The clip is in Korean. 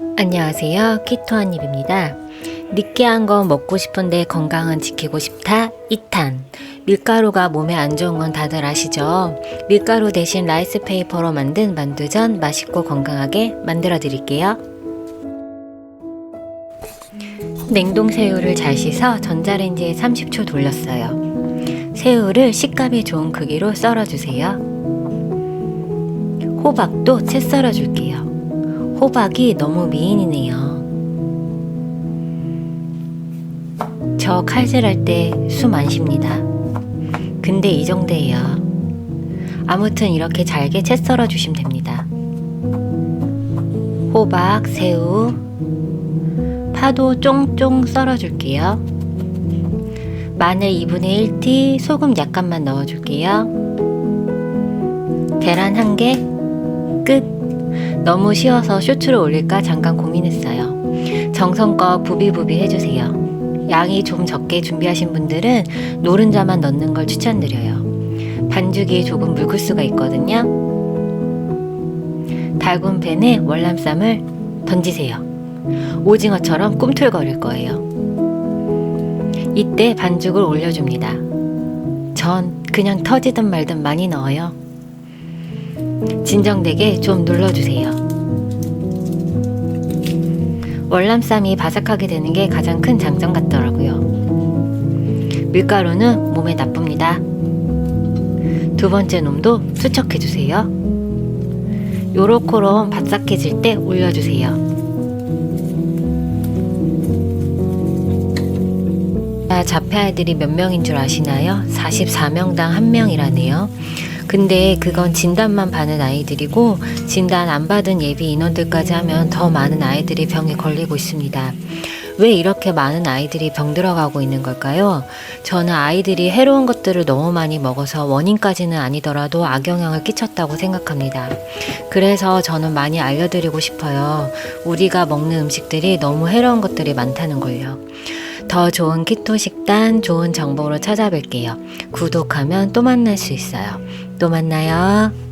안녕하세요. 키토 한입입니다. 느끼한 거 먹고 싶은데 건강은 지키고 싶다. 2탄. 밀가루가 몸에 안 좋은 건 다들 아시죠? 밀가루 대신 라이스 페이퍼로 만든 만두전 맛있고 건강하게 만들어 드릴게요. 냉동 새우를 잘 씻어 전자레인지에 30초 돌렸어요. 새우를 식감이 좋은 크기로 썰어주세요. 호박도 채 썰어줄게요. 호박이 너무 미인이네요. 저 칼질할 때 숨 안 쉽니다. 근데 이 정도예요. 아무튼 이렇게 잘게 채 썰어 주시면 됩니다. 호박, 새우, 파도 쫑쫑 썰어 줄게요. 마늘 2분의 1티, 소금 약간만 넣어 줄게요. 계란 1개, 끝. 너무 쉬워서 쇼츠를 올릴까 잠깐 고민했어요. 정성껏 부비부비 해주세요. 양이 좀 적게 준비하신 분들은 노른자만 넣는 걸 추천드려요. 반죽이 조금 묽을 수가 있거든요. 달군 팬에 월남쌈을 던지세요. 오징어처럼 꿈틀거릴 거예요. 이때 반죽을 올려줍니다. 전 그냥 터지든 말든 많이 넣어요. 진정되게 좀 눌러주세요. 월남쌈이 바삭하게 되는 게 가장 큰 장점 같더라고요. 밀가루는 몸에 나쁩니다. 두 번째 놈도 투척해주세요. 요렇게럼 바삭해질 때 올려주세요. 자, 자폐 아이들이 몇 명인 줄 아시나요? 44명당 1명이라네요. 근데 그건 진단만 받은 아이들이고 진단 안 받은 예비 인원들까지 하면 더 많은 아이들이 병에 걸리고 있습니다. 왜 이렇게 많은 아이들이 병 들어가고 있는 걸까요? 저는 아이들이 해로운 것들을 너무 많이 먹어서 원인까지는 아니더라도 악영향을 끼쳤다고 생각합니다. 그래서 저는 많이 알려드리고 싶어요. 우리가 먹는 음식들이 너무 해로운 것들이 많다는 걸요. 더 좋은 키토 식단, 좋은 정보로 찾아뵐게요. 구독하면 또 만날 수 있어요. 또 만나요.